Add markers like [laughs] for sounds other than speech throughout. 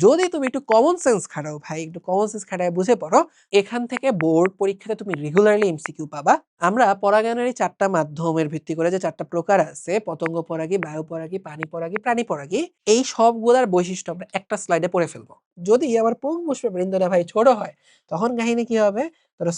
যদি তুমি একটু কমন সেন্স খাটাও ভাই, একটু কমন সেন্স খাটায় বুঝে পড়ো, এখান থেকে বোর্ড পরীক্ষাতে তুমি রেগুলারলি এমসিকিউ পাবা। আমরা পরাগায়নের এই চারটা মাধ্যমের ভিত্তি করে যে চারটা প্রকার আছে, পতঙ্গ পরাগী, বায়ু পরাগী, পানি পরাগী, প্রাণী পরাগী, এই সবগুলার বৈশিষ্ট্য আমরা একটা স্লাইডে পড়ে ফেলব। যদি আমার পুংপুষ্পে বৃন্দনা ভাই ছোট হয়, তখন কাহিনী কি হবে?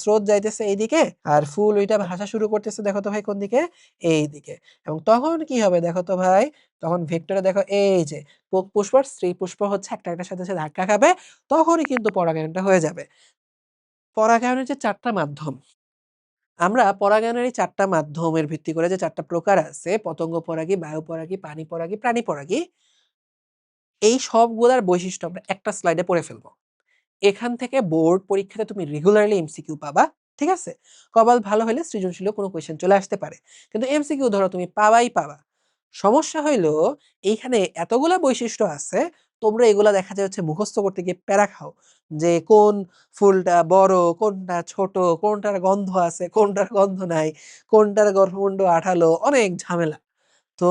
স্রোত যাইতেছে এইদিকে, আর ফুল ওইটা ভাসা শুরু করতেছে দেখো তো ভাই কোন দিকে? এইদিকে। এবং তখন কি হবে দেখো তো ভাই? তখন ভেক্টরে দেখো এই যে পুংপুষ্প আর স্ত্রী পুষ্প হচ্ছে একটা একটার সাথে ধাক্কা খাবে, তখনই কিন্তু পরাগায়নটা হয়ে যাবে। পরাগায়নের যে চারটা মাধ্যম, আমরা পরাগায়নের এই চারটা মাধ্যমের ভিত্তি করে যে চারটা প্রকার আছে, পতঙ্গ পরাগী, বায়ু পরাগী, পানি পরাগী, প্রাণী পরাগী এই সবগুলার বৈশিষ্ট্য আমরা একটা স্লাইডে পড়ে ফেলব। এখান থেকে বোর্ড পরীক্ষাতে তুমি রেগুলারলি এমসিকিউ পাবা। ঠিক আছে? কপাল ভালো হইলে সৃজনশীলও কোনো কোয়েশ্চেন চলে আসতে পারে। কিন্তু এমসিকিউ ধরো তুমি পাবাই পাবা। সমস্যা হইল এইখানে এতগুলা বৈশিষ্ট্য আছে, তোমরা এগুলা দেখা যায় হচ্ছে মুখস্থ করতে গিয়ে প্যারা খাও। যে কোন ফুলটা বড়, কোনটা ছোট, কোনটার গন্ধ আছে, কোনটার গন্ধ নাই, কোনটার গর্ভমুণ্ড আঠালো, অনেক ঝামেলা। তো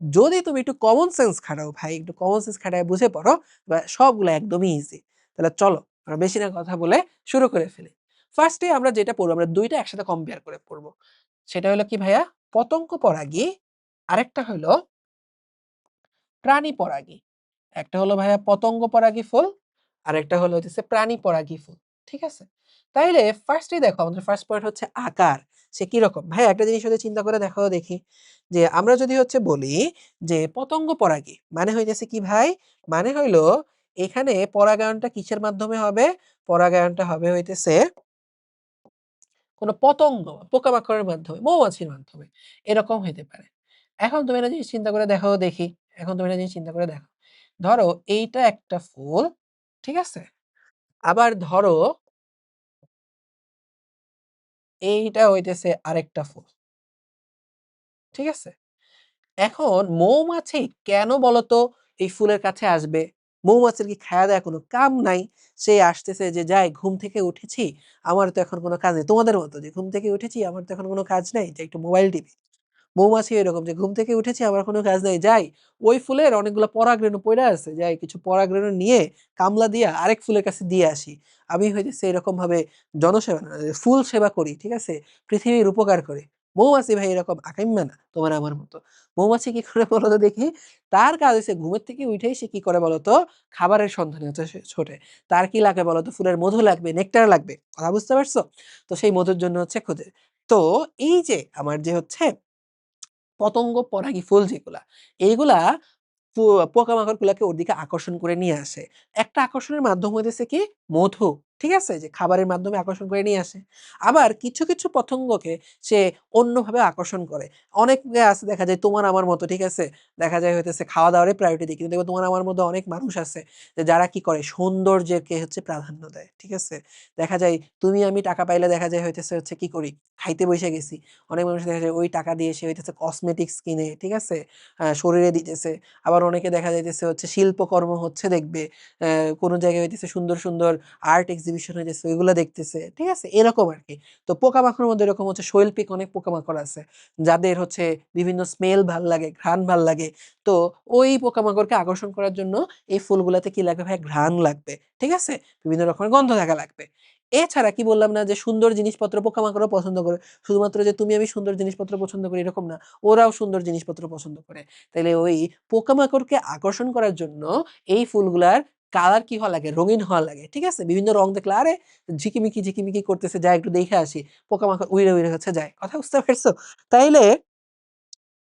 যদি তুমি একটু কমন সেন্স খাটাও ভাই, একটু কমন সেন্স খাটায় বুঝে পড়ো, সবগুলা একদমই ইজি। তাহলে চলো আমরা বেশি না কথা বলে শুরু করে ফেলি। ফার্স্টে আমরা যেটা পড়ব, আমরা দুইটা একসাথে কম্পেয়ার করে পড়ব। সেটা হলো কি ভাইয়া? পতঙ্গ পরাগী, আরেকটা হলো প্রাণী পরাগী। একটা হলো ভাইয়া পতঙ্গ পরাগী ফুল, আর একটা হলো হচ্ছে প্রাণী পরাগী ফুল। ঠিক আছে? তাইলে ফার্স্টে দেখো আমাদের ফার্স্ট পয়েন্ট হচ্ছে আকার। সে কীরকম? ভাইয়া একটা জিনিস হচ্ছে চিন্তা করে দেখো দেখি। যে আমরা যদি হচ্ছে বলি যে পতঙ্গ পরাগী, মানে হইতেছে কি ভাই? মানে হইল এখানে পরাগায়নটা কিসের মাধ্যমে হবে? পরাগায়নটা হবে হইতেছে কোনো পতঙ্গ, পোকামাকড়ের মাধ্যমে, মৌমাছির মাধ্যমে। এরকম হইতে পারে। এখন তুমি একটা জিনিস চিন্তা করে দেখো দেখি। এখন তুমি একটা জিনিস চিন্তা করে দেখো। ধরো এইটা একটা ফুল, ঠিক আছে? আবার ধরো এইটা হইতেছে আরেকটা ফুল। ঠিক আছে? এখন মৌমাছি কেন বলতো এই ফুলের কাছে আসবে? মৌমাছির কি খায়া দেয়া কোনো কাম নাই? সে আসতেছে যে যাই ঘুম থেকে উঠেছি, আমার তো এখন কোনো কাজ নেই। তোমাদের মতো যে ঘুম থেকে উঠেছি আমার তো এখন কোনো কাজ নেই যে একটু মোবাইল টিপি। মৌমাছি এরকম যে ঘুম থেকে উঠেছি আমার কোনো কাজ নেই যাই ওই ফুলের অনেকগুলা পরাগরেণু পড়ে আছে, যাই কিছু পরাগরেণু নিয়ে কামলা দিয়া আরেক ফুলের কাছে দিয়ে আসি। আমি হয়েছে সেই রকমভাবে জনসেবা ফুল সেবা করি, ঠিক আছে? পৃথিবীর উপকার করি। মৌমাছি ভাই এরকম আকাইম্যা না, তোমার আমার মতো। মৌমাছি কি করে বলো তো দেখি? তার কাজ হইছে ঘুমের থেকে উইঠাই সে কি করে বলতো? খাবারের সন্ধানে হচ্ছে ছোটে। তার কি লাগবে বলতো? ফুলের মধু লাগবে, নেকটার লাগবে। কথা বুঝতে পারছ? তো সেই মধুর জন্য হচ্ছে খোঁজে। তো এই যে আমার যে হচ্ছে পতঙ্গ পরাগী ফুল যেগুলা, এইগুলা পো পোকামাকড়গুলাকে ওর দিকে আকর্ষণ করে নিয়ে আসে। একটা আকর্ষণের মাধ্যম হইতেছে কি? মধু। ঠিক আছে? যে খাবারের মাধ্যমে আকর্ষণ করে নিয়ে আসে। আবার কিছু, কিছু পতঙ্গকে সে অন্যভাবে আকর্ষণ করে। অনেকে আছে দেখা যায় তোমার আমার মতো, ঠিক আছে? দেখা যায় হইতেছে খাওয়া-দাওয়ারই প্রায়োরিটি দেয়। কিন্তু দেখবে তোমার আমার মধ্যে অনেক মানুষ আছে যে যারা কি করে? সৌন্দর্যকে হচ্ছে প্রাধান্য দেয়। ঠিক আছে? দেখা যায় তুমি আমি টাকা পাইলে দেখা যায় হইতেছে হচ্ছে কি করি? খাইতে বইসা গেছি। অনেক মানুষ দেখা যায় ওই টাকা দিয়ে সে হইতেছে কসমেটিক্স কিনে, ঠিক আছে? শরীরে দিতেছে। আবার অনেকে দেখা যাইতেছে হচ্ছে শিল্পকর্ম হচ্ছে দেখবে। কোনো জায়গায় হইতেছে সুন্দর, সুন্দর আর্ট এক্সিবিশন হইতেছে ওইগুলা দেখতেছে। ঠিক আছে? এরকম আরকি। তো পোকামাকড়ের মধ্যে এরকম হচ্ছে শৈল্পিক অনেক পোকামাকড় আছে। যাদের হচ্ছে বিভিন্ন স্মেল ভালো লাগে, ঘ্রাণ ভালো লাগে। তো ওই পোকামাকড়কে আকর্ষণ করার জন্য এই ফুলগুলাতে কি লাগবে ভাই? ঘ্রাণ লাগবে। ঠিক আছে? বিভিন্ন রকমের গন্ধ থাকা লাগবে। এছাড়া কি বললাম না যে সুন্দর জিনিসপত্র পোকামাকড়ও পছন্দ করে। শুধুমাত্র যে তুমি আমি সুন্দর জিনিসপত্র পছন্দ করি এরকম না। ওরাও সুন্দর জিনিসপত্র পছন্দ করে। তাহলে ওই পোকামাকড়কে আকর্ষণ করার জন্য এই ফুলগুলার কালার কি হওয়া লাগে? রঙিন হওয়া লাগে। ঠিক আছে? বিভিন্ন রং দেখলে আরে ঝিকিমিকি, ঝিকিমিকি করতেছে যাই একটু দেখে আসি। পোকামাকড় উইড়া, উইড়া হচ্ছে যায়। কথা বুঝতে পারছ? তাইলে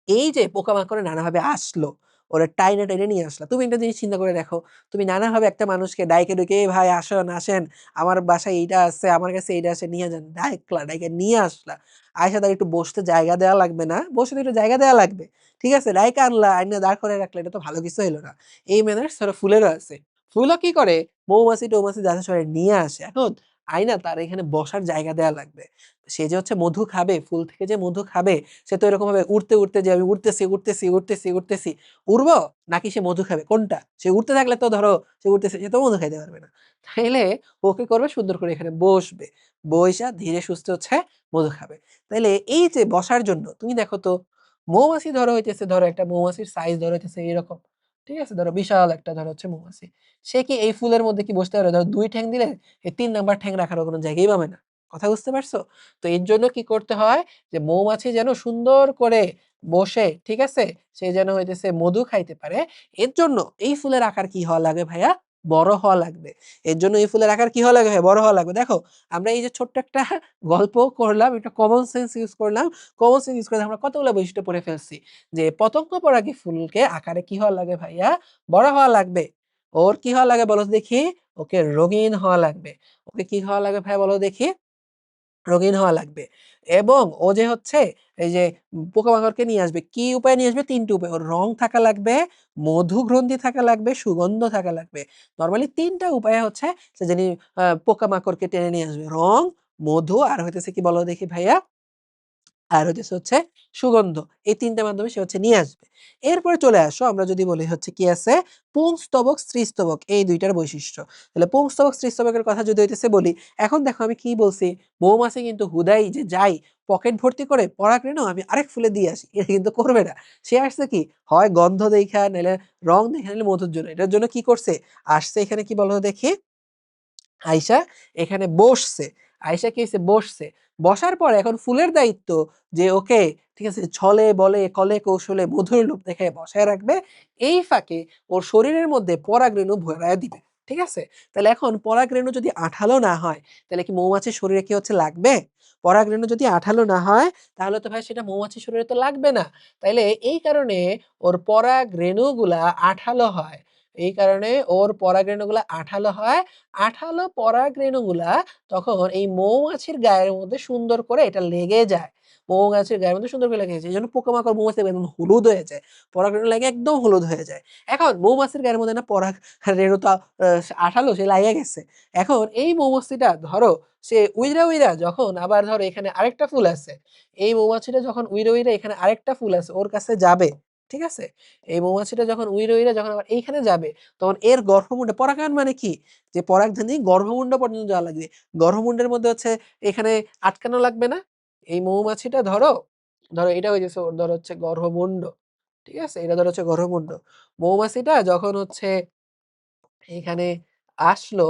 এই যে পোকামাকড়ে নানাভাবে আসলো, ওরা টাইনা, টাইনে নিয়ে আসলা। তুমি একটা জিনিস চিন্তা করে দেখো। তুমি নানাভাবে একটা মানুষকে ডাইকা ডুকে "এই ভাই আসেন, আসেন। আমার বাসায় এইটা আছে, আমার কাছে এইটা আছে, নিয়ে যান।" ডাইকলা, ডাইকা নিয়ে আসলা। আয়সা তার একটু বসতে জায়গা দেওয়া লাগবে না? বসতে একটু জায়গা দেওয়া লাগবে। ঠিক আছে? ডাইকা আনলা, আইনা দাঁড় করায় রাখলে এটা তো ভালো কিছু হইল না। এই ম্যানার্স ধরো ফুলেরও আছে। ফুলও কি করে? মৌমাছি-টৌমাছি যাতে সবাই নিয়ে আসে। এখন আইনা তার এখানে বসার জায়গা দেওয়া লাগবে। সে যে হচ্ছে মধু খাবে, ফুল থেকে যে মধু খাবে, সে তো এরকম ভাবে উড়তে, উড়তে যে আমি উড়তেছি, উড়তেছি, উড়তেছি, উড়তেছি। উড়বো? নাকি সে মধু খাবে? কোনটা? সে উড়তে থাকলে তো ধরো সে উড়তেছে, সে তো মধু খাইতে পারবে না। তাইলে ও কি করবে? সুন্দর করে এখানে বসবে। বইসা ধীরে সুস্থ হচ্ছে মধু খাবে। তাইলে এই যে বসার জন্য তুমি দেখো তো মৌমাছি ধরো হইতেছে ধরো একটা মৌমাছির সাইজ ধরো হইতেছে এরকম। ঠিক আছে? ধরো বিশাল একটা ধরো হচ্ছে মৌমাছি। সে কি এই ফুলের মধ্যে কি বসতে পারে ধরো দুই ঠ্যাং দিলে এই তিন নাম্বার ঠ্যাং রাখারও কোনো জায়গাই পাবে না। কথা বুঝতে পারছ? তো এর জন্য কি করতে হয় যে মৌমাছি যেন সুন্দর করে বসে, ঠিক আছে? সে যেন হইতেছে মধু খাইতে পারে। এর জন্য এই ফুলের আকার কি হওয়া লাগে ভাইয়া? বড় হওয়া লাগবে। এর জন্য এই ফুলের আকার কি হওয়া লাগবে ভাইয়া? বড় হওয়া লাগবে। দেখো আমরা এই যে ছোট্ট একটা [laughs] গল্প করলাম, একটা কমন সেন্স ইউজ করলাম। কমন সেন্স ইউজ করে আমরা কতগুলো বৈশিষ্ট্য পড়ে ফেলছি। যে পতঙ্গ পরাগী ফুলকে আকারে কি হওয়া লাগে ভাইয়া? বড় হওয়া লাগবে। ওর কি হওয়া লাগে বলো দেখি? ওকে রঙিন হওয়া লাগবে। ওকে কি হওয়া লাগে ভাইয়া বলো দেখি? রঙিন হওয়া লাগবে। এবং ও যে হচ্ছে এই যে পোকামাকড়কে নিয়ে আসবে। কি উপায় নিয়ে আসবে? তিনটি উপায় ওর রং থাকা লাগবে, মধু গ্রন্থি থাকা লাগবে, সুগন্ধ থাকা লাগবে। নরমালি ৩ টা উপায়ে হচ্ছে সে যিনি পোকামাকড়কে টেনে নিয়ে আসবে। রং, মধু আর হইতেছে কি বলো দেখি ভাইয়া? আর হইতেছে হচ্ছে সুগন্ধ। এই ৩ টার মাধ্যমে সে হচ্ছে নিয়ে আসবে। এরপরে চলে আসো আমরা যদি বলি হচ্ছে কি আছে? পুংস্তবক, স্ত্রীস্তবক এই দুইটার বৈশিষ্ট্য। তাহলে পুংস্তবক, স্ত্রীস্তবকের কথা যদি হইতেছে বলি, এখন দেখো আমি কি বলছি? মৌমাছি কিন্তু হুদাই যে যাই পকেট ভর্তি করে পরাগরেণু আমি আরেক ফুলে দিয়ে আসি। এটা কিন্তু করবে না। সে আসছে কি? হয় গন্ধ দেখা নাইলে রং দেইখা, নাইলে মধুর জন্য। এটার জন্য কি করছে? আসছে এখানে কি বলো দেখি? আইসা এখানে বসছে। আইসা কি হইছে? বসছে। বসার পরে এখন ফুলের দায়িত্ব যে ওকে ঠিক আছে? ছলে বলে কলে কৌশলে মধুর লোভ দেখে বসায় রাখবে। এই ফাঁকে ওর শরীরের মধ্যে পরাগরেণু ভরায় দিবে। ঠিক আছে? তাহলে এখন পরাগরেণু যদি আঠালো না হয়, তাহলে কি মৌমাছির শরীরে কি হচ্ছে লাগবে? পরাগরেণু যদি আঠালো না হয়, তাহলে তো ভাই সেটা মৌমাছির শরীরে তো লাগবে না। তাইলে এই কারণে ওর পরাগরেণুগুলা আঠালো হয়। এই কারণে ওর পরাগরেণুগুলা আঠালো হয়। আঠালো পরাগরেণুগুলা তখন এই মৌমাছির গায়ের মধ্যে সুন্দর করে এটা লেগে যায়। মৌমাছির গায়ের মধ্যে সুন্দর করে লেগে যায়। জন্য পোকামাকড় মৌমাছি একদম হলুদ হয়ে যায়। পরাগরেণু লেগে একদম হলুদ হয়ে যায়। এখন মৌমাছির গায়ের মধ্যে না পরাগ রেণু তো আঠালো সে লাগিয়ে গেছে। এখন এই মৌমাছিটা ধরো সে উইড়া, উইড়া যখন আবার ধরো এখানে আরেকটা ফুল আছে। এই মৌমাছিটা যখন উইরা উইরা এখানে আরেকটা ফুল আছে ওর কাছে যাবে। ঠিক আছে? এই মৌমাছিটা যখন উইড়া, উইড়া যখন আবার এইখানে যাবে, তখন এর গর্ভমুণ্ডে পরাগায়ন মানে কি? যে পরাগধানী গর্ভমুণ্ড পর্যন্ত যাওয়া লাগবে। গর্ভমুণ্ডের মধ্যে হচ্ছে এখানে আটকানো লাগবে না? এই মৌমাছিটা ধরো, ধরো এটা হইতেছে ওর ধরো হচ্ছে গর্ভমুণ্ড। ঠিক আছে? এটা ধরো হচ্ছে গর্ভমুণ্ড। মৌমাছিটা যখন হচ্ছে এখানে আসলো,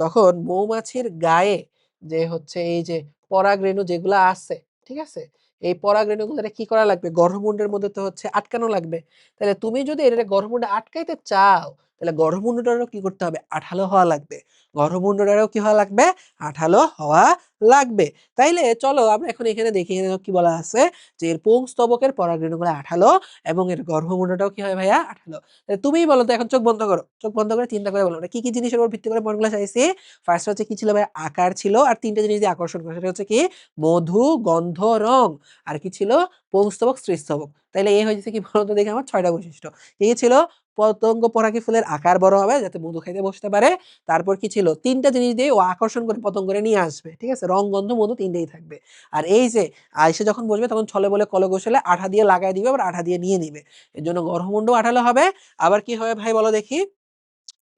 তখন মৌমাছির গায়ে যে হচ্ছে এই যে পরাগরেণু যেগুলো আছে, ঠিক আছে? এই পরাগরেণুগুলারে কি করা লাগবে? গর্ভমুণ্ডের মধ্যে তো হচ্ছে আটকানো লাগবে। তাহলে তুমি যদি এটা গর্ভমুণ্ডে আটকাইতে চাও, তাহলে গর্ভমুণ্ডটারও কি করতে হবে? আঠালো হওয়া লাগবে। গর্ভমুণ্ডটারও কি হওয়া লাগবে? আঠালো হওয়া লাগবে। তাইলে চলো আমরা এখন এখানে দেখি এখানে কি বলা আছে? যে এর পুংস্তবকের পরাগরেণুগুলা আঠালো এবং এর গর্ভমুণ্ডটাও কি হয় ভাইয়া? আঠালো। তুমিই বলো তো এখন চোখ বন্ধ করো। চোখ বন্ধ করে চিন্তা করে বলো। কি, কি জিনিসের উপর ভিত্তি করে পয়েন্টগুলা চাইছি? ফার্স্ট হচ্ছে কি ছিল ভাই? আকার ছিল আর ৩ টা জিনিস দিয়ে আকর্ষণ করে। সেটা হচ্ছে কি? মধু, গন্ধ, রং। আর কি ছিল? পুংস্তবক, স্ত্রীস্তবক। তাইলে এই হইতেছে কি বলতো দেখি আমার ছয়টা বৈশিষ্ট্য। কি ছিল? পতঙ্গ পরাগী ফুলের আকার বড় হবে যাতে মধু খাইতে বসতে পারে। তারপর কি ছিল? ৩ টা জিনিস দিয়ে ও আকর্ষণ করে পতঙ্গরে নিয়ে আসবে। ঠিক আছে? রং, গন্ধ, মধু তিনটেই থাকবে। আর এই যে আইসে যখন বসবে তখন ছলে বলে কলে কৌশলে আঠা দিয়ে লাগায় দিবে আবার আঠা দিয়ে নিয়ে নিবে। এর জন্য গর্ভমুণ্ডও আঠালো হবে। আবার কি হবে ভাই বলো দেখি?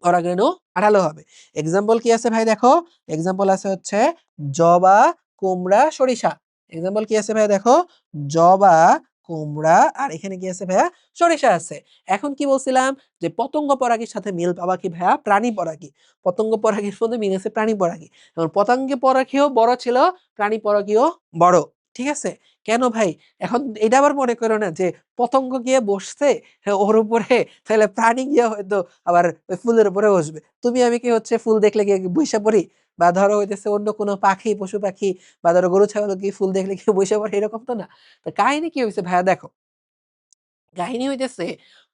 পরাগরেণু আঠালো হবে। এক্সাম্পল কি আছে ভাই দেখো? এক্সাম্পল আছে হচ্ছে জবা, কুমড়া, সরিষা। এক্সাম্পল কি আছে ভাই দেখো? জবা, কুমড়া আর এখানে কি আছে ভাইয়া? সরিষা আছে। এখন কি বলছিলাম? যে পতঙ্গ পরাগীর সাথে মিল পাবা কি ভাইয়া? প্রাণী পরাগী। পতঙ্গ পরাগীর মধ্যে মিল আছে প্রাণী পরাগী। এখন পতঙ্গ পরাগীও বড় ছিল, প্রাণী পরাগীও বড়। ঠিক আছে? কেন ভাই? এখন এটা আবার মনে করো না যে পতঙ্গ গিয়ে বসছে হ্যাঁ, ওর উপরে তাহলে প্রাণী গিয়ে হয়তো আবার ফুলের উপরে বসবে। তুমি আমি কি হচ্ছে ফুল দেখলে গিয়ে বইসা পড়ি? বা ধরো হইতেছে অন্য কোনো পাখি, পশু-পাখি বা ধরো গরু ছাগল কি ফুল দেখলে কি বসে পড়ে এরকম তো না। কাহিনী কি হয়েছে ভাইয়া দেখো। কাহিনী হইতেছে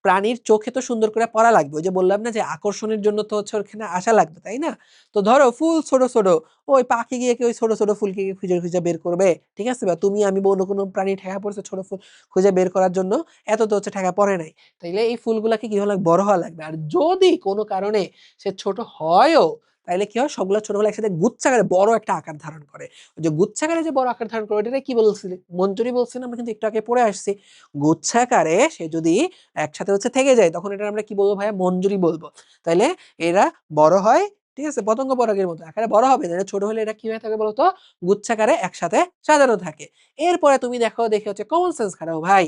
প্রাণীর চোখে তো সুন্দর করে পড়া লাগবে। ওই যে বললাম না যে আকর্ষণের জন্য তো হচ্ছে ওখানে আসা লাগবে, তাই না? তো ধরো ফুল ছোট, ছোট ওই পাখি গিয়ে কি ওই ছোট, ছোট ফুলকে খুঁজে, খুঁজে বের করবে? ঠিক আছে? বা তুমি আমি অন্য কোনো প্রাণী ঠেকা পড়ছে ছোট ফুল খুঁজে বের করার জন্য? এত তো হচ্ছে ঠেকা পড়ে নাই। তাইলে এই ফুলগুলাকে কি হওয়া লাগবে? বড় হওয়া লাগবে। আর যদি কোনো কারণে সে ছোট হয়ও, তাইলে কি হয়? সবগুলা ছোটগুলা একসাথে গুচ্ছাকারে বড় একটা আকার ধারণ করে। যে গুচ্ছাকারে যে বড় আকার ধারণ করে এটা কি বলছিলি? মঞ্জুরি বলছি না? আমরা কিন্তু একটু আগে পড়ে আসছি। গুচ্ছাকারে সে যদি একসাথে হচ্ছে থেকে যায় তখন এটা আমরা কি বলব ভাইয়া? মঞ্জুরি বলব। তাহলে এরা বড় হয়, ঠিক আছে? পতঙ্গ পরাগের মতো আকারে বড় হবে। তাহলে ছোট হলে এরা কি হয়ে থাকে বলতো? গুচ্ছাকারে একসাথে সাজানো থাকে। এরপরে তুমি দেখো দেখে হচ্ছে কমন সেন্স খারাপ ভাই।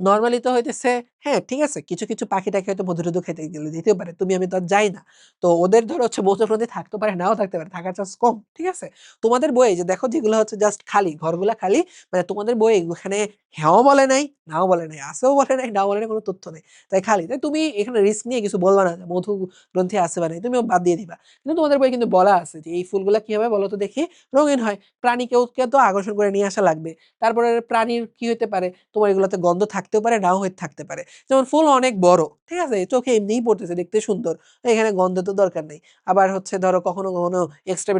নরমালি তো হইতেছে হ্যাঁ, ঠিক আছে। কিছু, কিছু পাখি-টাখি হয়তো মধু-টধু খেতে গেলে দিতেও পারে। তুমি আমি তো যাই না। তো ওদের ধরো হচ্ছে মধুর থাকতেও পারে, নাও থাকতে পারে। থাকার চান্স কম। ঠিক আছে? তোমাদের বইয়ে যে দেখো যেগুলো হচ্ছে জাস্ট খালি, ঘরগুলা খালি। মানে তোমাদের বইয়ে ওখানে হ্যাঁও বলে নাই, নাও বলে নাই। আছেও বলে নাই, নাও বলে নাই, কোন তথ্য নেই। তাই খালি। তাই তুমি এখানে রিস্ক নিয়ে কিছু বলবা না মধু গ্রন্থি আছে বা নাই। তুমিও বাদ দিয়ে দিবা। কিন্তু তোমাদের বইয়ে কিন্তু বলা আছে যে এই ফুলগুলা কি হবে বলো তো দেখি? রঙিন হয়। প্রাণী কেউ তো আকর্ষণ করে নিয়ে আসা লাগবে। তারপরে প্রাণীর কি হতে পারে? তোমার এগুলাতে গন্ধ থাকতেও পারে, নাও হয়ে থাকতে পারে। যেমন ফুল অনেক বড়। ঠিক আছে? চোখে এমনিই পড়তেছে, দেখতে সুন্দর। এখানে গন্ধ তো দরকার নেই। আবার হচ্ছে ধরো কখনো, কখনো এক্সট্রা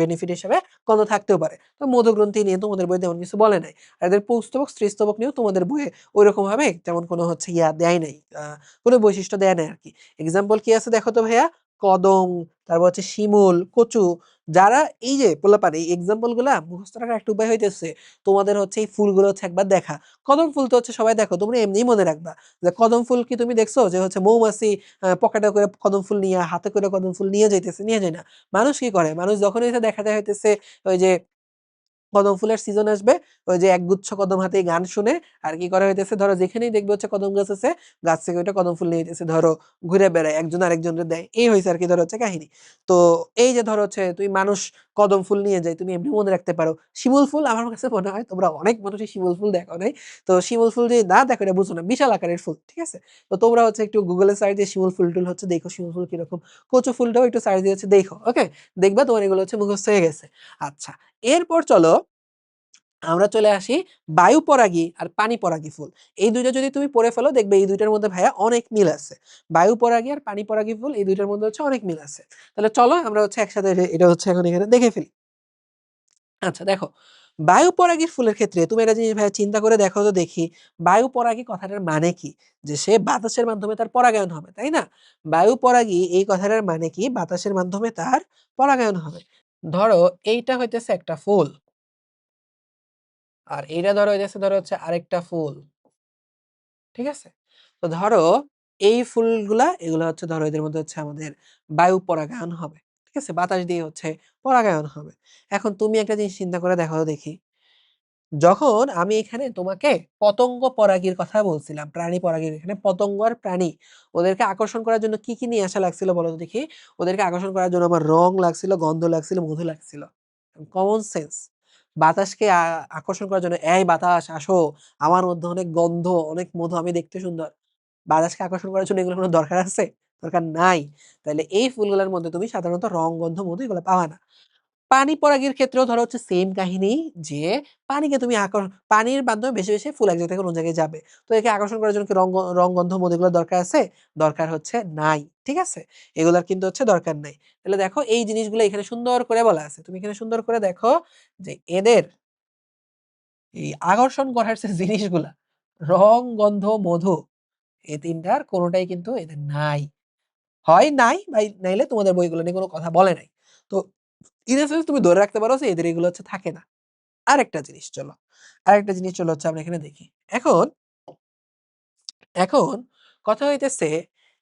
বেনিফিট হিসেবে গন্ধ থাকতেও পারে। তো মধুগ্রন্থি নিয়ে তোমাদের বইয়ে তেমন কিছু বলে নাই। আর এদের পুংস্তবক, স্ত্রীস্তবক নিয়েও তোমাদের বইয়ে ঐরকমভাবে তেমন কোনো হচ্ছে ইয়া দেয় নাই। কোনো বৈশিষ্ট্য দেয় নাই আর কি এক্সাম্পল কি আছে দেখো তো ভাইয়া? কদম, তারপর হচ্ছে শিমুল, কচু যারা এই যে পোলাপান এই এক্সাম্পলগুলা মুখস্থ রাখার একটা উপায় হইতেছে তোমাদের হচ্ছে এই ফুলগুলো হচ্ছে একবার দেখা। কদম ফুল তো হচ্ছে সবাই দেখো তোমরা এমনিই মনে রাখবা। যে কদম ফুল কি তুমি দেখছ? যে হচ্ছে মৌমাছি পকেটে করে কদম ফুল নিয়ে হাতে করে কদম ফুল নিয়ে যাইতেছে, নিয়ে যায় না। মানুষ কি করে? মানুষ যখন এসে দেখা যায় হইতেছে ওই যে কদম ফুলের সিজন আসবে। ওই যে একগুচ্ছ কদম হাতে গান শুনে আর কি করা হইতেছে ধরো যেখানেই দেখবে হচ্ছে কদম গাছ আছে, গাছ থেকে ওইটা কদম ফুল নিয়ে ধরো ঘুরে বেড়ায়। একজন আরেকজনের দেয়। এই হয়েছে আর কি ধরো হচ্ছে কাহিনী। তো এই যে ধরো হচ্ছে তুই মানুষ কদম ফুল নিয়ে যাই, তুমি এমনি মনে রাখতে পারো। শিমুল ফুল আমার কাছে মনে হয় তোমরা অনেক মানুষই শিমুল ফুল দেখো নাই। তো শিমুল ফুল যে না দেখো এটা বুঝো না। বিশাল আকারের ফুল। ঠিক আছে? তো তোমরা হচ্ছে একটু গুগলে সার্চ দিয়ে শিমুল ফুল-টুল হচ্ছে দেখো, শিমুল ফুল কীরকম। কচু ফুলটাও একটু সার্চ দিয়ে হচ্ছে দেখো। ওকে? দেখবা তোমার এগুলো হচ্ছে মুখস্থ হয়ে গেছে। আচ্ছা। এরপর চলো আমরা চলে আসি বায়ু পরাগী আর পানি পরাগী ফুল। এই ২ টা যদি তুমি পড়ে ফেলো দেখবে এই ২ টার মধ্যে ভাইয়া অনেক মিল আছে। বায়ু পরাগী আর পানি পরাগী ফুল এই ২ টার মধ্যে হচ্ছে অনেক মিল আছে। তাহলে চলো আমরা হচ্ছে একসাথে এটা হচ্ছে এখন এখানে দেখে ফেলি। আচ্ছা দেখো, বায়ু পরাগী ফুলের ক্ষেত্রে তুমি একটা জিনিস ভাইয়া চিন্তা করে দেখো তো দেখি, বায়ু পরাগী কথাটার মানে কি? যে সে বাতাসের মাধ্যমে তার পরাগায়ন হবে, তাই না? বায়ু পরাগী এই কথাটার মানে কি? বাতাসের মাধ্যমে তার পরাগায়ন হবে। ধরো এইটা হইতেছে একটা ফুল। আর এইটা ধরো হইতেছে ধরো হচ্ছে আরেকটা ফুল। ঠিক আছে? তো ধরো এই ফুলগুলা এগুলা হচ্ছে ধরো এদের মধ্যে হচ্ছে আমাদের বায়ু পরাগায়ন হবে। ঠিক আছে? বাতাস দিয়ে হচ্ছে পরাগায়ন হবে। এখন তুমি একটা জিনিস চিন্তা করে দেখো দেখি। যখন আমি এখানে তোমাকে পতঙ্গ পরাগীর কথা বলছিলাম, প্রাণী পরাগীর এখানে পতঙ্গ আর প্রাণী ওদেরকে আকর্ষণ করার জন্য কি, কি নিয়ে আসা লাগছিল বলো দেখি? ওদেরকে আকর্ষণ করার জন্য আমার রং লাগছিল, গন্ধ লাগছিল, মধু লাগছিল। Common sense. বাতাসকে আকর্ষণ করার জন্য, "এই বাতাস আসো, আমার মধ্যে অনেক গন্ধ, অনেক মধু, আমি দেখতে সুন্দর।" বাতাসকে আকর্ষণ করার জন্য এগুলো কোনো দরকার আছে? দরকার নাই। তাহলে এই ফুলগুলোর মধ্যে তুমি সাধারণত রং, গন্ধ, মধু এগুলো পাওয়া না। পানি পরাগীর ক্ষেত্রেও ধরো হচ্ছে সেম কাহিনী যে পানিকে তুমি আকর পানির মাধ্যমে বেশি বেশি ফুল এক জায়গা থেকে অন্য জায়গায় যাবে। তো একে আকর্ষণ করার জন্য রং, গ রং, গন্ধ, মধু এগুলোর দরকার আছে? দরকার হচ্ছে নাই। ঠিক আছে? এগুলার কিন্তু হচ্ছে দরকার নাই। তাহলে দেখো এই জিনিসগুলো এখানে সুন্দর করে বলা আছে। তুমি এখানে সুন্দর করে দেখো যে এদের এই আকর্ষণ করার যে জিনিসগুলা রং, গন্ধ, মধু এই তিনটার কোনোটাই কিন্তু এদের নাই। হয় নাই বাই নাইলে তোমাদের বইগুলো নিয়ে কোনো কথা বলে নাই। তো ইন তুমি ধরে রাখতে পারো যে এদের এগুলো হচ্ছে থাকে না। আরেকটা জিনিস চলো। আরেকটা জিনিস চলো হচ্ছে আমরা এখানে দেখি। এখন এখন কথা হইতেছে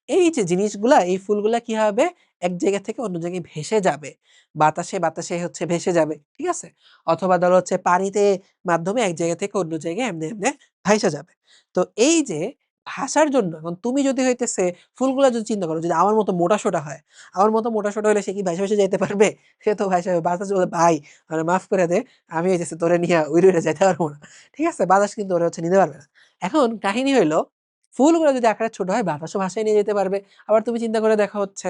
এই যে জিনিসগুলা, এই ফুলগুলা কি হবে? এক জায়গা থেকে অন্য জায়গায় ভেসে যাবে। বাতাসে, বাতাসে হচ্ছে ভেসে যাবে। ঠিক আছে? অথবা ধরো হচ্ছে পানিতে মাধ্যমে এক জায়গা থেকে অন্য জায়গায় এমনি এমনে ভাইসা যাবে। তো এই যে ভাসার জন্য এখন তুমি যদি হইতেছে ফুলগুলা যদি চিন্তা করো যদি আমার মতো মোটা-সোটা হয়, আমার মতো মোটা-সোটা হইলে সে কি ভাইসা, ভাইসা যাইতে পারবে? সে তো ভাইসা বাতাস বলবে, "ভাই আমারে মাফ করে দে। আমি হইতেছে তোরে নিয়া উইড়ে, উইড়ে যাইতে পারব না।" ঠিক আছে? বাতাস কিন্তু ওরে হচ্ছে নিতে পারবে না। এখন কাহিনী হইল ফুলগুলো যদি আকারে ছোট হয় বাতাসও ভাসায় নিয়ে যেতে পারবে। আবার তুমি চিন্তা করে দেখা হচ্ছে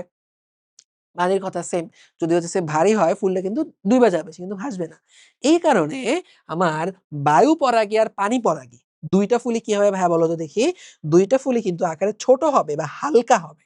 পানির কথা সেম। যদি হচ্ছে সে ভারী হয় ফুলটা কিন্তু ডুইবা যাবে, সে কিন্তু ভাসবে না। এই কারণে আমার বায়ু পরাগী আর পানি পরাগী ২ টা ফুলই কি হবে ভাইয়া বলো তো দেখি? ২ টা ফুলই কিন্তু আকারে ছোট হবে বা হালকা হবে।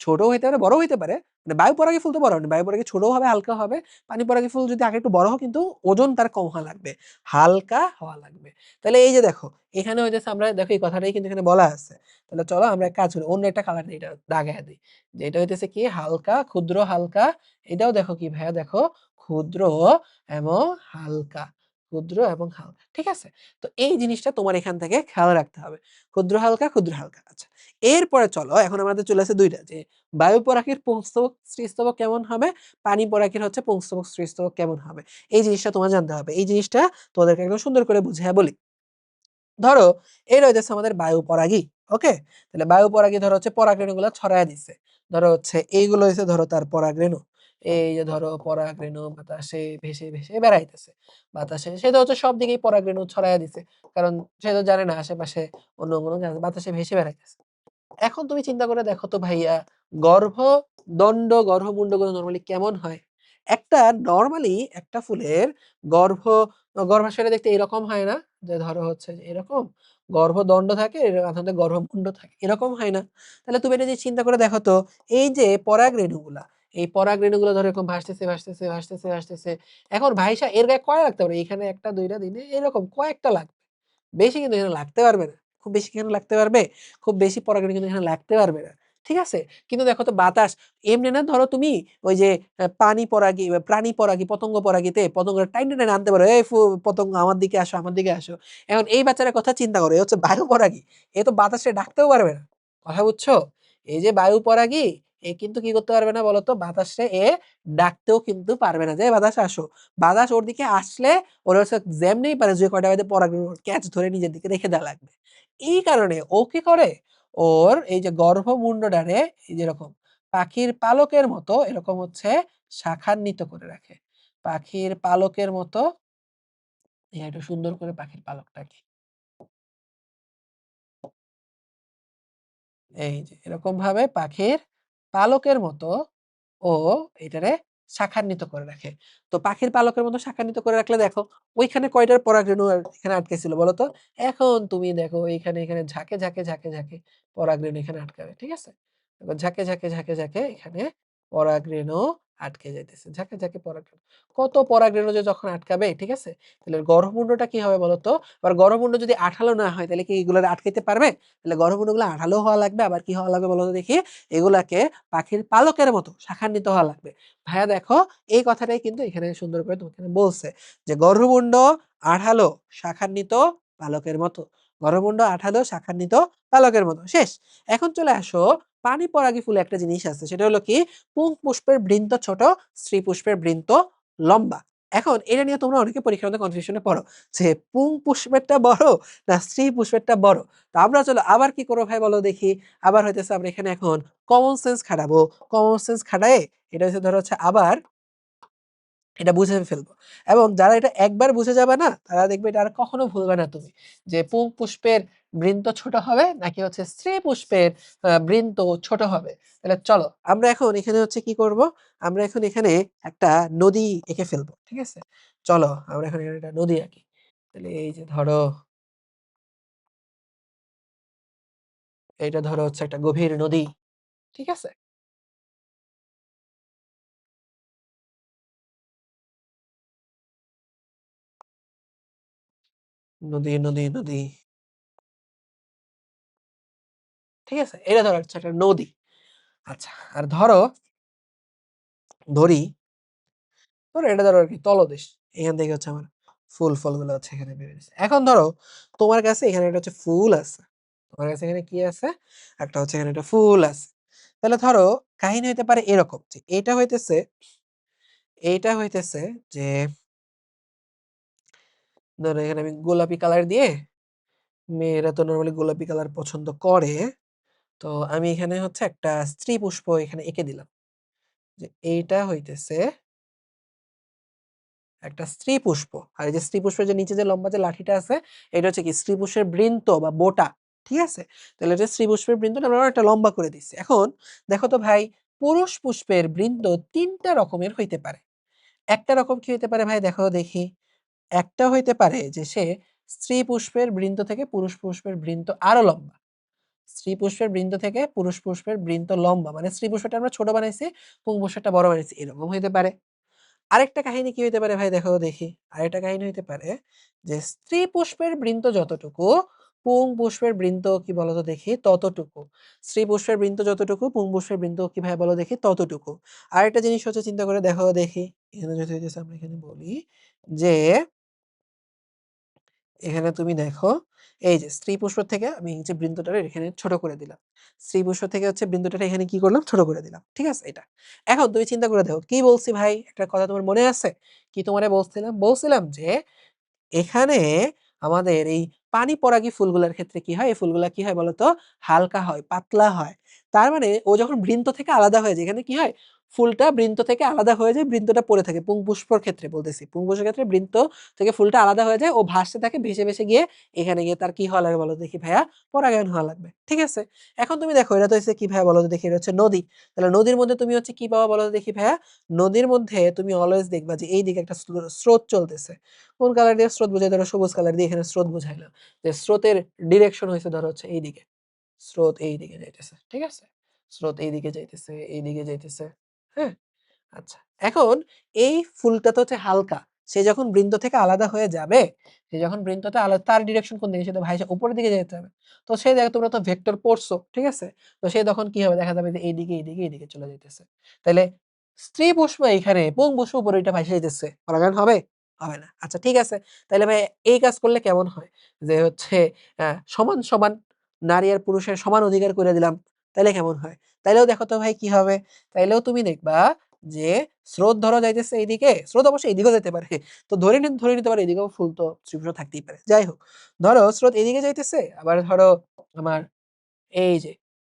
ছোট হইতে পারে, বড়ও হইতে পারে। মানে বায়ু পরাগী ফুল তো বড় না। বায়ু পরাগী ছোট হবে, হালকা হবে। পানি পরাগী ফুল যদি আগে একটু বড় হয় কিন্তু ওজন তার কম হওয়া লাগবে। হালকা হওয়া লাগবে। তাহলে এই যে দেখো, এখানে হইতেছে আমরা দেখো এই কথাটাই কিন্তু এখানে বলা আছে। তাহলে চলো আমরা কাজ করি। অন্য একটা কালার এটা দাগায়া দেই। যে এটা হইতেছে কি হালকা, ক্ষুদ্র, হালকা। এটাও দেখো কি ভাইয়া দেখো ক্ষুদ্র এবং হালকা। ক্ষুদ্র এবং হালকা। ঠিক আছে? তো এই জিনিসটা তোমার এখান থেকে খেয়াল রাখতে হবে। ক্ষুদ্র, হালকা, ক্ষুদ্র, হালকা। আচ্ছা। এরপরে চলো এখন আমাদের চলে আসে ২ টা যে বায়ু পরাগীর পুংস্তবক, স্ত্রীস্তবক কেমন হবে? পানি পরাগীর হচ্ছে পুংস্তবক, স্ত্রীস্তবক কেমন হবে? এই জিনিসটা তোমার জানতে হবে। এই জিনিসটা তোমাদেরকে একদম সুন্দর করে বুঝাইয়া বলি। ধরো এটা হইতেছে আমাদের বায়ু পরাগী ওকে তাহলে বায়ু পরাগী ধরো হচ্ছে পরাগরেণুগুলো ছড়ায় দিচ্ছে ধরো হচ্ছে এইগুলো হচ্ছে ধরো তার পরাগরেণু এই যে ধরো পরাগরেণু বাতাসে ভেসে ভেসে বেড়াইতেছে। বাতাসে সে তো হচ্ছে সব দিকেই পরাগরেণু ছড়াইয়া দিছে। কারণ সে তো জানে না আশেপাশে অন্য কোনো গাছ বাতাসে ভেসে বেড়াইতেছে। এখন তুমি চিন্তা করে দেখো তো ভাইয়া গর্ভ দণ্ড গর্ভমুণ্ডগুলো নর্মালি কেমন হয়? একটা নরমালি একটা ফুলের গর্ভ গর্ভাশয়টা দেখতে এরকম হয় না যে ধরো হচ্ছে এরকম। গর্ভদণ্ড থাকে সাথে গর্ভমুণ্ড থাকে, এরকম হয় না। তাহলে তুমি এটা যে চিন্তা করে দেখো তো, এই যে পরাগ রেণুগুলা, এই পরাগ রেণুগুলো ধরো এরকম ভাসতেছে ভাসতেছে ভাসতেছে ভাসতেছে, এখন ভাইসা, এর গায়ে কয় লাগতে পারে? এখানে একটা, দুইটা দিনে এরকম কয়েকটা লাগবে। বেশি কিন্তু এখানে লাগতে পারবে না। খুব বেশি এখানে লাগতে পারবে? খুব বেশি পরাগরেণু কিন্তু এখানে লাগতে পারবে না। ঠিক আছে? কিন্তু দেখো তো বাতাস, এমনি না ধরো তুমি ওই যে পানি পরাগী প্রাণী পরাগী, পতঙ্গ পরাগীতে পতঙ্গ টাইম টেনে আনতে পারো, এই পতঙ্গ আমার দিকে আসো, আমার দিকে আসো। এখন এই বাচ্চাটার কথা চিন্তা করো, এ হচ্ছে বায়ু পরাগী, এ তো বাতাসে ডাকতেও পারবে না, কথা বুঝছ? এই যে বায়ু পরাগি, এ কিন্তু কি করতে পারবে না বলতো? বাতাসে এ ডাকতেও কিন্তু পারবে না, যে বাতাস আসো। বাতাস ওর দিকে আসলে ওর হচ্ছে জ্যাম নেই পারে যে কয়টা বাদে পরাগরেণু ক্যাচ ধরে নিজের দিকে রেখে দেওয়া লাগবে। এই কারণে ও কি করে? ওর এই যে গর্ভমুণ্ডটারে এই যেরকম পাখির পালকের মতো এরকম হচ্ছে শাখান্বিত করে রাখে। পাখির পালকের মতো একটু সুন্দর করে পাখির পালকটাকে। এই যে এরকম ভাবে পাখির পালকের মতো ও এটারে শাখান্বিত করে রাখে। তো পাখির পালকের মতো শাখান্বিত করে রাখলে দেখো, ওইখানে কয়টার পরাগরেণু এখানে আটকে ছিল বলতো এখন তুমি দেখো এইখানে এখানে ঝাঁকে ঝাঁকে ঝাঁকে ঝাঁকে পরাগরেণু এখানে আটকাবে, ঠিক আছে? ঝাঁকে ঝাঁকে ঝাঁকে ঝাঁকে এখানে পরাগরেণু আটকে যাইতেছে। ঝাঁকে ঝাঁকে পরাগরেণু কত পরাগরেণু যে যখন আটকাবে, ঠিক আছে? তাহলে গর্ভমুণ্ডটা কি হবে বলতো? আবার গর্ভমুণ্ড যদি আঠালো না হয়, তাহলে কি এগুলো আটকাইতে পারবে? তাহলে গর্ভমুণ্ডগুলো আঠালো হওয়া লাগবে, আবার কি হওয়া লাগবে বলতো দেখি? এগুলাকে পাখির পালকের মতো শাখান্বিত হওয়া লাগবে। ভাইয়া দেখো, এই কথাটাই কিন্তু এখানে সুন্দর করে তোমাকে বলছে যে গর্ভমুণ্ড আঠালো, শাখান্বিত পালকের মতো। গর্ভমুণ্ড আঠালো, শাখান্বিত পালকের মতো। শেষ। এখন চলে আসো পানি পরাগী ফুলে একটা জিনিস আছে, সেটা হলো কি? পুং পুষ্পের বৃন্ত ছোট, স্ত্রী পুষ্পের বৃন্ত লম্বা। এখন এটা নিয়ে তোমরা অনেকে পরীক্ষার মধ্যে কনফিউশনে পড়ো যে পুং পুষ্পেরটা বড় না স্ত্রী পুষ্পেরটা বড়? তো আমরা চলো আবার কি করব ভাই বলো দেখি। আবার হইতেছে আমরা এখানে এখন কমন সেন্স খাটাবো। কমন সেন্স খাটায় এটা হচ্ছে ধরো হচ্ছে আবার এটা বুঝে ফেলব। এবং যারা এটা একবার বুঝে যাবে না, তারা দেখবে এটা আর কখনো ভুলবে না তুমি। যে পুং, পুষ্পের বৃন্ত ছোট হবে নাকি হচ্ছে স্ত্রী পুষ্পের বৃন্ত ছোট হবে? তাহলে চলো, আমরা এখন এখানে হচ্ছে কি করব? আমরা এখন এখানে একটা নদী এঁকে ফেলব, ঠিক আছে? চলো, আমরা এখন এখানে একটা নদী আঁকি। তাহলে এই যে ধরো এটা ধরো হচ্ছে একটা গভীর নদী, ঠিক আছে? নদী নদী নদী। ঠিক আছে, এটা ধরো হচ্ছে একটা নদী। আচ্ছা আর ধরো, ধরি, ধরো এটা ধরো আর কি তলদেশ। এখান থেকে হচ্ছে আমার ফুল ফলগুলো হচ্ছে এখানে বেরিয়েছে এখন ধরো, তোমার কাছে এখানে একটা হচ্ছে ফুল আছে। তোমার কাছে এখানে কি আছে? একটা হচ্ছে এখানে একটা ফুল আছে। তাহলে ধরো, কাহিনী হইতে পারে এরকম যে, এটা হইতেছে এইটা হইতেছে যে ধরো এখানে আমি গোলাপি কালার দিয়ে মেয়েরা তো নর্মালি গোলাপি কালার পছন্দ করে। তো আমি এখানে হচ্ছে একটা স্ত্রী পুষ্প এখানে এঁকে দিলাম। যে এইটা হইতেছে একটা স্ত্রী পুষ্প। আর এই যে স্ত্রী পুষ্পের যে নিচে যে লম্বা যে লাঠিটা আছে, এটা হচ্ছে কি স্ত্রী পুষ্পের বৃন্ত বা বোটা, ঠিক আছে? তাহলে এটা স্ত্রী পুষ্পের বৃন্তটা আমরা একটা লম্বা করে দিচ্ছি। এখন দেখো তো ভাই, পুরুষ পুষ্পের বৃন্ত তিনটা রকমের হইতে পারে। একটা রকম কি হইতে পারে ভাই? দেখো দেখি। একটা হইতে পারে যে, সে স্ত্রী পুষ্পের বৃন্ত থেকে পুরুষ পুষ্পের বৃন্ত আরও লম্বা। স্ত্রী পুষ্পের বৃন্ত থেকে পুরুষ পুষ্পের বৃন্ত লম্বা। মানে স্ত্রী পুষ্পটা আমরা ছোট বানাইছি পুং পুষ্পটা বড় বানাইছি, এরকম হইতে পারে। আরেকটা কাহিনী কি হইতে পারে ভাই? দেখো, দেখি। আরেকটা কাহিনী হইতে পারে যে, স্ত্রী পুষ্পের বৃন্ত যতটুকু, পুং পুষ্পের বৃন্ত কি বলতো দেখি? ততটুকু। স্ত্রী পুষ্পের বৃন্ত যতটুকু, পুং পুষ্পের বৃন্ত কি ভাই বলো দেখি? ততটুকু। আরেকটা জিনিস হচ্ছে, চিন্তা করে দেখো দেখি। এখানে যদি আমরা এখানে বলি যে এখানে তুমি দেখো এই যে স্ত্রী পুষ্প থেকে আমি যে বৃন্তটারে এখানে ছোট করে দিলাম। স্ত্রী পুষ্প থেকে হচ্ছে বৃন্তটারে এখানে কি করলাম? ছোট করে দিলাম। ঠিক আছে? এটা। এখন তুমি চিন্তা করে দেখো কি বলছি ভাই? একটা কথা তোমার মনে আছে? কি তোমারে বলছিলাম? বলছিলাম যে এখানে আমাদের এই পানি পরাগী ফুলগুলার ক্ষেত্রে কি হয়? এই ফুলগুলা কি হয় বলতো? হালকা হয়, পাতলা হয়। তার মানে ও যখন বৃন্ত থেকে আলাদা হয়ে যায়, এখানে কি হয়? ফুলটা বৃন্ত থেকে আলাদা হয়ে যায়, বৃন্তটা পড়ে থাকে। পুংপুষ্পর ক্ষেত্রে বলতেছি। পুংপুষ্পের ক্ষেত্রে বৃন্ত থেকে ফুলটা আলাদা হয়ে যায়, ও ভাসতে থাকে, ভেসে, ভেসে গিয়ে এখানে গিয়ে তার কি হওয়া লাগে বলো দেখি ভাইয়া? পরাগায়ন হওয়া লাগবে। ঠিক আছে? এখন তুমি দেখো এটা তো হইছে কি ভাইয়া বলো দেখি? এটা হচ্ছে নদী। তাহলে নদীর মধ্যে তুমি হচ্ছে কি পাবা বলো দেখি ভাইয়া? নদীর মধ্যে তুমি অলওয়েজ দেখবা যে এই দিকে একটা স্রোত চলতেছে। কোন কালার দিয়ে স্রোত বোঝায়? ধরো সবুজ কালার দিয়ে এখানে স্রোত বুঝাইলাম। যে স্রোতের ডিরেকশন হয়েছে ধরো হচ্ছে এইদিকে। স্রোত এইদিকে যাইতেছে। ঠিক আছে? স্রোত এইদিকে যাইতেছে, এইদিকে যাইতেছে। হ্যাঁ? আচ্ছা। এখন এই ফুলটা তো হচ্ছে হালকা। সে যখন বৃন্ত থেকে আলাদা হয়ে যাবে, সে যখন বৃন্তটা আলা তার ডিরেকশন কোন দিকে? সে তো ভাইসা উপরের দিকে যাইতে হবে। তো সে দেখো তোমরা তো ভেক্টর পড়ছো। ঠিক আছে? তো সে তখন কি হবে? দেখা যাবে যে এইদিকে, এইদিকে, এইদিকে চলে যাইতেছে। তাইলে স্ত্রী পুষ্প এইখানে, পুংপুষ্প উপরে ওইটা ভাইসা যাইতেছে। পরাগায়ন হবে? হবে না। আচ্ছা ঠিক আছে। তাইলে ভাই এই কাজ করলে কেমন হয়? যে হচ্ছে সমান, সমান নারী আর পুরুষের সমান অধিকার করে দিলাম। তাইলে কেমন হয়? তাইলেও দেখো তো ভাই কি হবে? তাইলেও তুমি দেখবা যে স্রোত ধরো যাইতেছে এইদিকে, স্রোত অবশ্যই এইদিকেও যেতে পারে। তো ধরে নিন ধরে নিতে পারে এদিকেও ফুল তো স্ত্রী থাকতেই পারে। যাই হোক। ধরো স্রোত এদিকে যাইতেছে, আবার ধরো আমার এই যে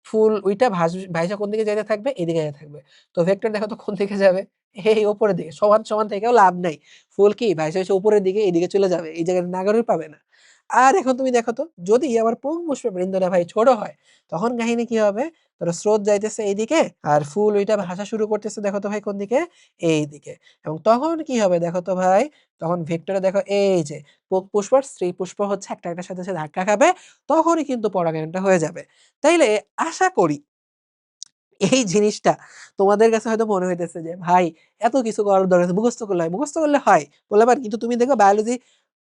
ফুল ওইটা ভাইসা কোন দিকে যাইতে থাকবে? এদিকে যাইতে থাকবে। তো ভেক্টর দেখো তো কোন দিকে যাবে? এই উপরের দিকে। সমান, সমান থেকেও লাভ নাই। ফুল কি ভাইসা, ভাইসা উপরের দিকে এদিকে চলে যাবে। এই জায়গায় নাগারই পাবে না। আর এখন তুমি দেখো তো যদি আমার পুংপুষ্পের বৃন্তটা ভাই ছোট হয়, তখন কাহিনী কি হবে? ধরো স্রোত যাইতেছে এইদিকে, আর ফুল ওইটা ভাসা শুরু করতেছে দেখো তো ভাই কোন দিকে? এইদিকে। এবং তখন কি হবে দেখো তো ভাই? তখন ভেক্টরে দেখো এই যে পুংপুষ্প পুষ্প স্ত্রী পুষ্প হচ্ছে একটা, একটার সাথে, ধাক্কা খাবে। তখনই কিন্তু পরাগায়নটা হয়ে যাবে। তাইলে আশা করি এই জিনিসটা তোমাদের কাছে হয়তো মনে হইতেছে যে ভাই এত কিছু করার দরকার মুখস্থ করলে হয়। মুখস্থ করলে হয়। পারি কিন্তু তুমি দেখো বায়োলজি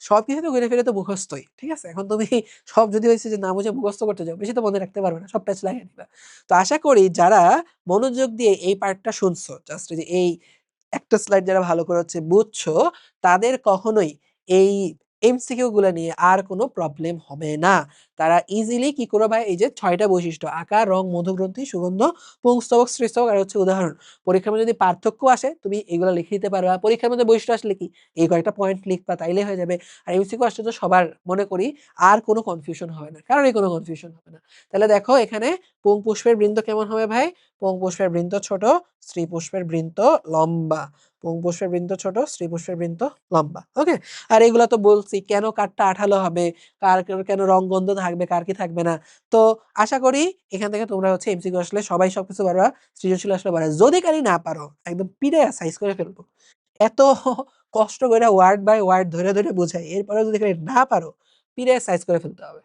সবকিছু তো ঘুরে ফিরে তো মুখস্থই। ঠিক আছে? এখন তুমি সব যদি হয়েছে যে না বুঝে মুখস্থ করতে যাও, বেশি তো মনে রাখতে পারবে না। সব প্যাচ লাগিয়ে নিবা তো আশা করি যারা মনোযোগ দিয়ে এই পার্টটা শুনছো, জাস্ট যে এই একটা স্লাইড যারা ভালো করে হচ্ছে বুঝছ, তাদের কখনোই এই এমসিকিউ গুলা নিয়ে আর কোনো প্রবলেম হবে না। তারা ইজিলি কি করবে ভাই? এই যে ছয়টা বৈশিষ্ট্য আকার, রং, মধুগ্রন্থি, সুগন্ধ, পুংস্তবক, স্ত্রীস্তবক আর হচ্ছে উদাহরণ। পরীক্ষার মধ্যে যদি পার্থক্য আসে তুমি এগুলা লিখে দিতে পারবা। পরীক্ষার মধ্যে বৈশিষ্ট্য আসলে কি? এই কয়েকটা পয়েন্ট লিখবা তাইলেই হয়ে যাবে। আর এমসিকিউ আসলে তো সবার মনে করি আর কোন কনফিউশন হবে না। কারোরই কোন কনফিউশন হবে না। তাহলে দেখো এখানে পুংপুষ্পের বৃন্দ কেমন হবে ভাই? পুং পুষ্পের বৃন্ত ছোট, স্ত্রী পুষ্পের বৃন্ত লম্বা। পুং পুষ্পের বৃন্ত ছোট, স্ত্রী পুষ্পের বৃন্ত লম্বা। ওকে? আর এগুলা তো বলছি কেন কাঠটা আঠালো হবে, কার কেন রং গন্ধ থাকবে, কার কি থাকবে না। তো আশা করি এখান থেকে তোমরা হচ্ছে এমসিকিউ আসলে সবাই সবকিছু পারবা। সৃজনশীল আসলে পারবা। যদি কারি না পারো, একদম পিড়ে সাইজ করে ফেলব। এত কষ্ট করে ওয়ার্ড বাই ওয়ার্ড ধরে ধরে বোঝাই এরপরেও যদি না পারো, পিড়ে সাইজ করে ফেলতে হবে।